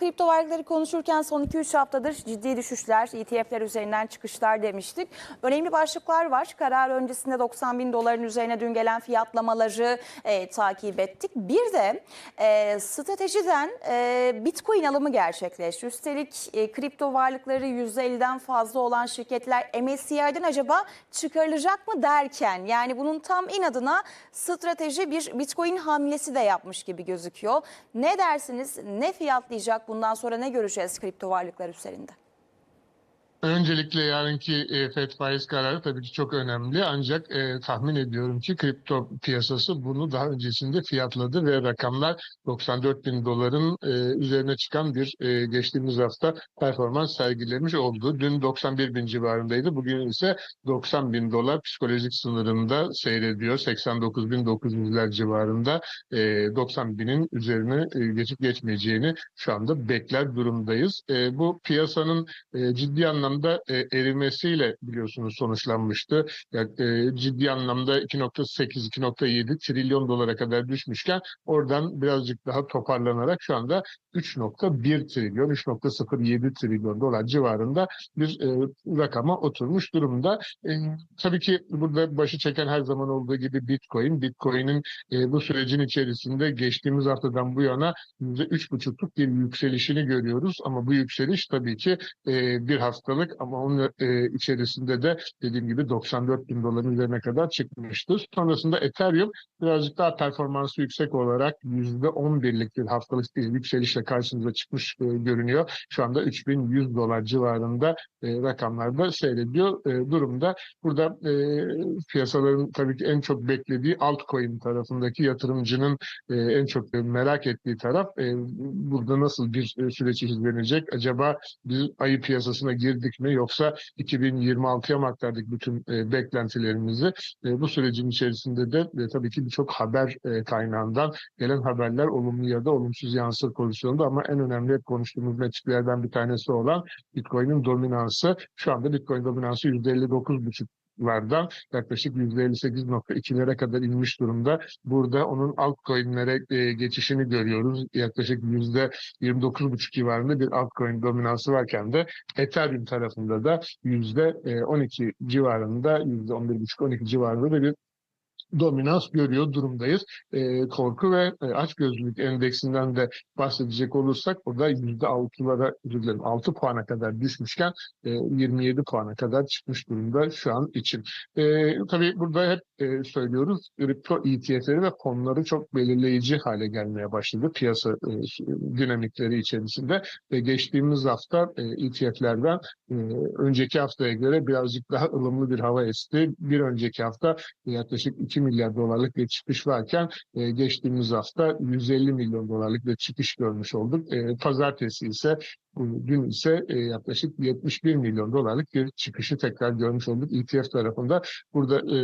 kripto varlıkları konuşurken son 2-3 haftadır ciddi düşüşler, ETF'ler üzerinden çıkışlar demiştik. Önemli başlıklar var. Karar öncesinde 90 bin doların üzerine dün gelen fiyatlamaları e, takip ettik. Bir de e, stratejiden e, Bitcoin alımı gerçekleşti. Üstelik e, kripto varlıkları %50'den fazla olan şirketler MSCI'den acaba çıkarılacak mı derken yani bunun tam inadına strateji bir Bitcoin hamlesi de yapmış gibi gözüküyor. Ne dersiniz? Ne fiyatlayacak? Bundan sonra ne göreceğiz kripto varlıklar üzerinde? Öncelikle yarınki e, FED faiz kararı tabii ki çok önemli ancak e, tahmin ediyorum ki kripto piyasası bunu daha öncesinde fiyatladı ve rakamlar 94 bin doların e, üzerine çıkan bir e, geçtiğimiz hafta performans sergilemiş oldu. Dün 91 bin civarındaydı. Bugün ise 90 bin dolar psikolojik sınırında seyrediyor. 89 bin 900'ler civarında e, 90 binin üzerine e, geçip geçmeyeceğini şu anda bekler durumdayız. E, bu piyasanın e, ciddi anlamda e, erimesiyle biliyorsunuz sonuçlanmıştı. Yani, e, ciddi anlamda 2.8-2.7 trilyon dolara kadar düşmüşken oradan birazcık daha toparlanarak şu anda 3.1 trilyon, 3.07 trilyon dolar civarında bir e, rakama oturmuş durumda. E, tabii ki burada başı çeken her zaman olduğu gibi Bitcoin. Bitcoin'in e, bu sürecin içerisinde geçtiğimiz haftadan bu yana %3,5'luk bir yükselişini görüyoruz. Ama bu yükseliş tabii ki e, bir haftalık ama onun e, içerisinde de dediğim gibi 94 bin doların üzerine kadar çıkmıştır. Sonrasında Ethereum birazcık daha performansı yüksek olarak %11'lik bir haftalık bir yükselişle karşımıza çıkmış e, görünüyor. Şu anda 3100 dolar civarında e, rakamlarda seyrediyor e, durumda. Burada e, piyasaların tabii ki en çok beklediği altcoin tarafındaki yatırımcının e, en çok merak ettiği taraf e, burada nasıl bir e, süreç izlenecek? Acaba biz ayı piyasasına girdik mi yoksa 2026'ya mı aktardık bütün e, beklentilerimizi? E, bu sürecin içerisinde de e, tabii ki birçok haber e, kaynağından gelen haberler olumlu ya da olumsuz yansır pozisyonda ama en önemli hep konuştuğumuz metriklerden bir tanesi olan Bitcoin'in dominansı. Şu anda Bitcoin dominansı %59,5 lardan yaklaşık %58.2'lere kadar inmiş durumda. Burada onun altcoin'lere e, geçişini görüyoruz. Yaklaşık %29.5 civarında bir altcoin dominansı varken de Ethereum tarafında da %12 civarında, %11.5-12 civarında da bir dominans görüyor durumdayız. E, korku ve e, açgözlülük endeksinden de bahsedecek olursak o da %6'lara, özür dilerim 6 puana kadar düşmüşken e, 27 puana kadar çıkmış durumda şu an için. E, tabii burada hep e, söylüyoruz kripto ETF'leri ve fonları çok belirleyici hale gelmeye başladı piyasa e, dinamikleri içerisinde ve geçtiğimiz hafta e, ETF'lerden e, önceki haftaya göre birazcık daha ılımlı bir hava esti. Bir önceki hafta yaklaşık 2 milyar dolarlık bir çıkış varken e, geçtiğimiz hafta 150 milyon dolarlık bir çıkış görmüş olduk. E, pazartesi ise Dün ise e, yaklaşık 71 milyon dolarlık bir çıkışı tekrar görmüş olduk ETF tarafında. Burada e,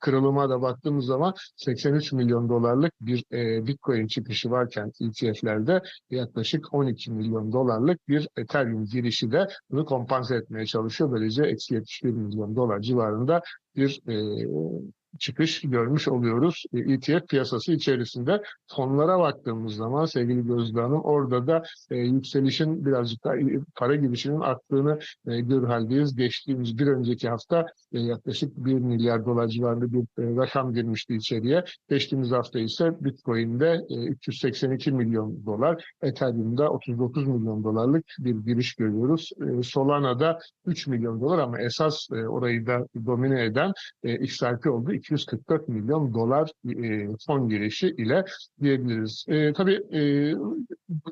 kırılıma da baktığımız zaman 83 milyon dolarlık bir e, Bitcoin çıkışı varken ETF'lerde yaklaşık 12 milyon dolarlık bir Ethereum girişi de bunu kompanse etmeye çalışıyor. Böylece eksi 71 milyon dolar civarında bir e, çıkış görmüş oluyoruz ETF piyasası içerisinde. Fonlara baktığımız zaman sevgili Gözde Hanım orada da e, yükselişin birazcık daha para girişinin arttığını e, görür haldeyiz. Geçtiğimiz bir önceki hafta e, yaklaşık 1 milyar dolar civarında bir e, rakam girmişti içeriye. Geçtiğimiz hafta ise Bitcoin'de e, 382 milyon dolar, Ethereum'da 39 milyon dolarlık bir giriş görüyoruz. E, Solana'da 3 milyon dolar ama esas e, orayı da domine eden e, XRP oldu. 244 milyon dolar e, fon girişi ile diyebiliriz. E, tabii e,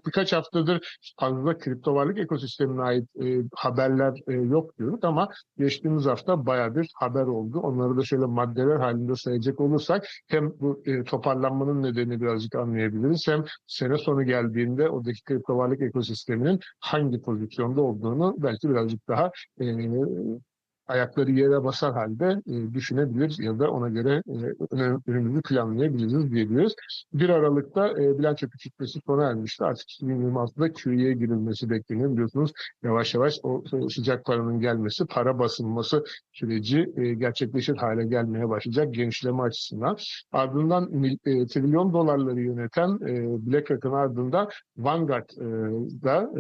birkaç haftadır fazla kripto varlık ekosistemine ait e, haberler e, yok diyorduk ama geçtiğimiz hafta baya bir haber oldu. Onları da şöyle maddeler halinde sayacak olursak hem bu e, toparlanmanın nedeni birazcık anlayabiliriz hem sene sonu geldiğinde oradaki kripto varlık ekosisteminin hangi pozisyonda olduğunu belki birazcık daha e, ayakları yere basar halde e, düşünebilir ya da ona göre e, önümüzü planlayabiliriz diyebiliriz. 1 Aralık'ta e, bilanço küçültmesi sona ermişti. Artık 2026'da QE'ye girilmesi bekleniyor. Biliyorsunuz yavaş yavaş o o sıcak paranın gelmesi, para basılması süreci e, gerçekleşir hale gelmeye başlayacak genişleme açısından. Ardından e, trilyon dolarları yöneten e, BlackRock'ın ardından Vanguard e,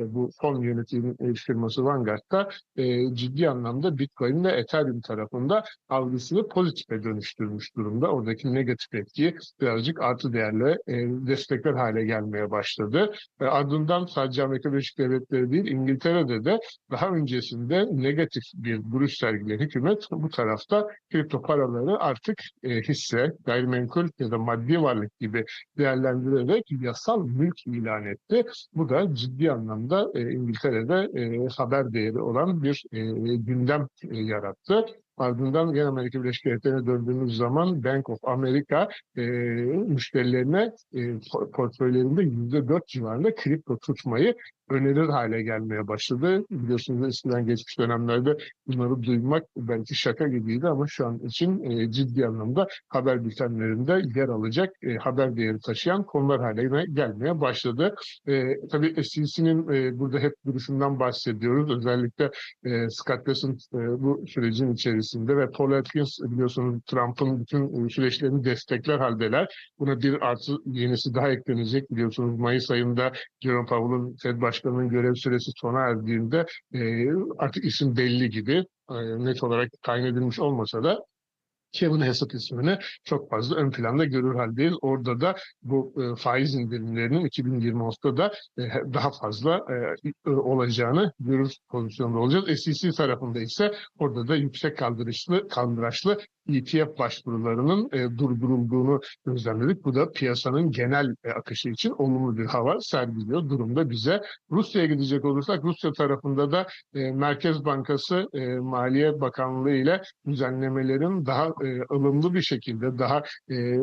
e, bu fon yönetim e, firması Vanguard'da e, ciddi anlamda Bitcoin ve Ethereum tarafında algısını pozitife dönüştürmüş durumda. Oradaki negatif etkiyi birazcık artı değerle e, destekler hale gelmeye başladı. E, ardından sadece Amerika Birleşik Devletleri değil İngiltere'de de daha öncesinde negatif bir duruş sergileyen hükümet bu tarafta kripto paraları artık e, hisse, gayrimenkul ya da maddi varlık gibi değerlendirerek yasal mülk ilan etti. Bu da ciddi anlamda e, İngiltere'de e, haber değeri olan bir e, gündem e, yarattı. Ardından gene Amerika Birleşik Devletleri'ne döndüğümüz zaman Bank of America e, müşterilerine e, por- portföylerinde %4 civarında kripto tutmayı önerir hale gelmeye başladı. Biliyorsunuz eskiden geçmiş dönemlerde bunları duymak belki şaka gibiydi ama şu an için e, ciddi anlamda haber bültenlerinde yer alacak e, haber değeri taşıyan konular haline gelmeye başladı. E, tabii SEC'nin e, burada hep duruşundan bahsediyoruz. Özellikle e, Scott Bessent e, bu sürecin içerisinde ve Paul Atkins biliyorsunuz Trump'ın bütün e, süreçlerini destekler haldeler. Buna bir artı yenisi daha eklenecek biliyorsunuz Mayıs ayında Jerome Powell'ın Fed Başkanı'nın görev süresi sona erdiğinde e, artık isim belli gibi e, net olarak tayin edilmiş olmasa da Kevin Hesap ismini çok fazla ön planda görür haldeyiz. Orada da bu e, faiz indirimlerinin 2026'da da e, daha fazla e, olacağını görür pozisyonda olacağız. SEC tarafında ise orada da yüksek kaldırışlı, kaldıraçlı ETF başvurularının e, durdurulduğunu gözlemledik. Bu da piyasanın genel e, akışı için olumlu bir hava sergiliyor durumda bize. Rusya'ya gidecek olursak Rusya tarafında da e, Merkez Bankası e, Maliye Bakanlığı ile düzenlemelerin daha e, ılımlı bir şekilde daha e,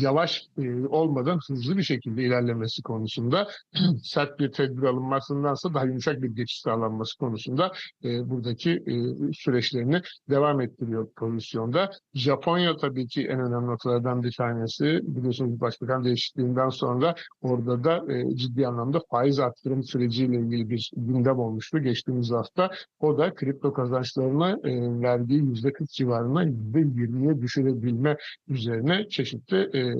yavaş e, olmadan hızlı bir şekilde ilerlemesi konusunda sert bir tedbir alınmasındansa daha yumuşak bir geçiş sağlanması konusunda e, buradaki e, süreçlerini devam ettiriyor pozisyonda. Japonya tabii ki en önemli noktalardan bir tanesi. Biliyorsunuz başbakan değişikliğinden sonra orada da e, ciddi anlamda faiz arttırım süreciyle ilgili bir gündem olmuştu geçtiğimiz hafta. O da kripto kazançlarına e, verdiği %40 civarına %20'ye düşürebilme üzerine çeşitli e,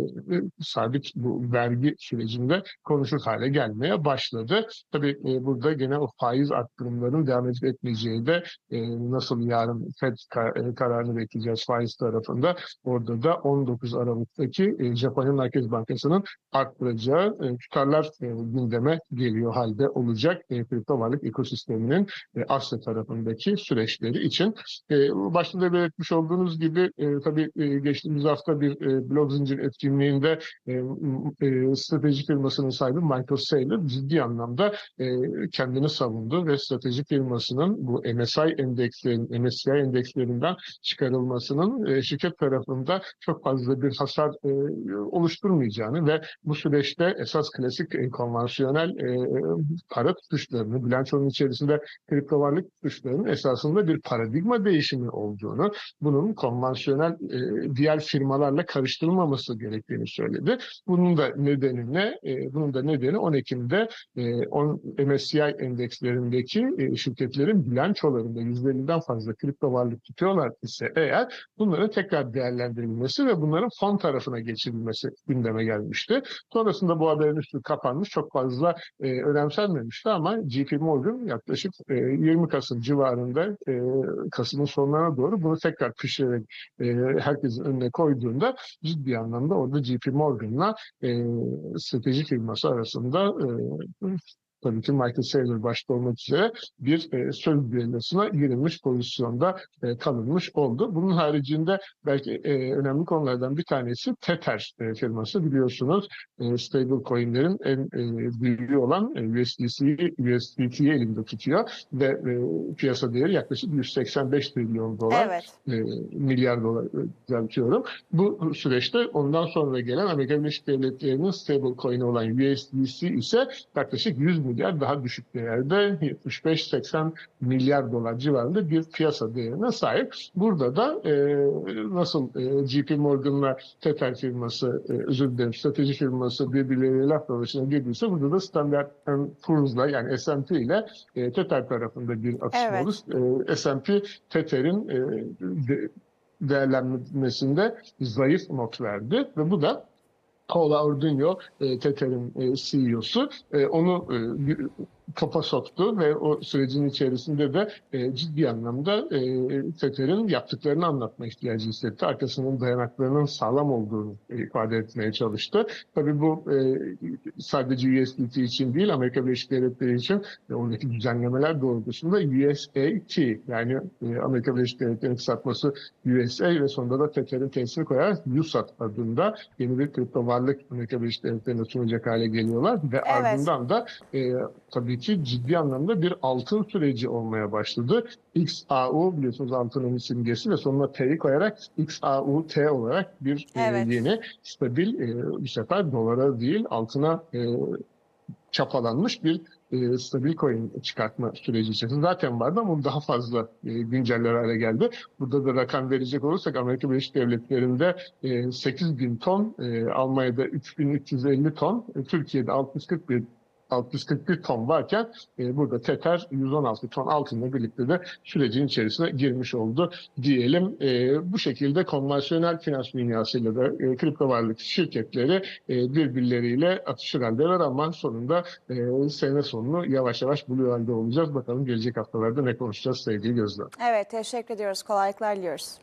sabit bu vergi sürecinde konuşur hale gelmeye başladı. Tabii e, burada gene o faiz arttırımlarının devam edip etmeyeceği de e, nasıl yarın FED e, kararını bekleyeceğiz faiz tarafında. Orada da 19 Aralık'taki e, Japonya Merkez Bankası'nın arttıracağı e, tutarlar e, gündeme geliyor halde olacak e, kripto varlık ekosisteminin e, Asya tarafındaki süreçleri için. E, başta da belirtmiş olduğunuz gibi e, tabii e, geçtiğimiz hafta bir e, blog zincir etkinliğinde e, e, strateji firmasının sahibi Michael Saylor ciddi anlamda e, kendini savundu ve strateji firmasının bu MSI endekslerin, MSCI endekslerinden çıkarılmasının e, şirket tarafında çok fazla bir hasar e, oluşturmayacağını ve bu süreçte esas klasik e, konvansiyonel e, para tutuşlarını, bilançonun içerisinde kripto varlık tutuşlarının esasında bir paradigma değişimi olduğunu, bunun konvansiyonel e, diğer firmalarla karıştırılmaması gerektiğini söyledi. Bunun da nedeni ne? E, bunun da nedeni 10 Ekim'de e, on, MSCI endekslerindeki e, şirketlerin bilançolarında %50'den fazla kripto varlık tutuyorlar ise eğer bunların tekrar değerlendirilmesi ve bunların fon tarafına geçirilmesi gündeme gelmişti. Sonrasında bu haberin üstü kapanmış. Çok fazla e, önemsenmemişti ama JP Morgan yaklaşık e, 20 Kasım civarında e, Kasım'ın sonlarına doğru bunu tekrar pişirerek e, herkesin önüne koyduğunda ciddi anlamda orada JP Morgan'la e, strateji firması arasında e, tabii ki Michael Saylor başta olmak üzere bir e, söz düellosuna girilmiş pozisyonda e, kalınmış oldu. Bunun haricinde belki e, önemli konulardan bir tanesi Tether e, firması biliyorsunuz e, stable coinlerin en e, büyüğü olan e, USDC'yi USDT'yi elinde tutuyor ve e, piyasa değeri yaklaşık 185 trilyon dolar Evet. e, milyar dolar e, düzeltiyorum. Bu süreçte ondan sonra gelen Amerika Birleşik Devletleri'nin stable coin'i olan USDC ise yaklaşık 100 milyar daha düşük değerde 75-80 milyar dolar civarında bir piyasa değerine sahip. Burada da e, nasıl e, JP Morgan'la Tether firması, e, özür dilerim strateji firması birbirleriyle laf dalaşına girdiyse burada da Standard Poor's'la yani S&P ile e, Tether tarafında bir atışma Evet. olur. E, S&P Tether'in e, de- değerlenmesinde zayıf not verdi ve bu da Paula Orduño, e, Tether'in e, CEO'su e, onu topa soktu ve o sürecin içerisinde de e, ciddi anlamda e, Tether'in yaptıklarını anlatma ihtiyacı hissetti. Arkasının dayanaklarının sağlam olduğunu ifade etmeye çalıştı. Tabii bu e, sadece USDT için değil, Amerika Birleşik Devletleri için ve oradaki düzenlemeler doğrultusunda USAT yani e, Amerika Birleşik Devletleri'nin kısaltması USA ve sonunda da Tether'in tesiri koyarak USAT adında yeni bir kripto varlık Amerika Birleşik Devletleri'ne sunacak hale geliyorlar ve Evet. ardından da e, tabii ki ciddi anlamda bir altın süreci olmaya başladı. XAU biliyorsunuz altının simgesi ve sonuna T'yi koyarak XAUT olarak bir e, Evet. yeni stabil e, bu sefer dolara değil altına e, çapalanmış bir e, stabil coin çıkartma süreci içerisinde zaten vardı ama daha fazla e, günceller hale geldi. Burada da rakam verecek olursak Amerika Birleşik Devletleri'nde e, 8 bin ton, e, Almanya'da 3350 ton, e, Türkiye'de 641 641 ton varken e, burada Tether 116 ton altınla birlikte de sürecin içerisine girmiş oldu diyelim. E, bu şekilde konvansiyonel finans dünyasıyla da e, kripto varlık şirketleri e, birbirleriyle atışır haldeler ama sonunda e, sene sonunu yavaş yavaş buluyor halde olacağız. Bakalım gelecek haftalarda ne konuşacağız sevgili gözler. Evet teşekkür ediyoruz. Kolaylıklar diliyoruz.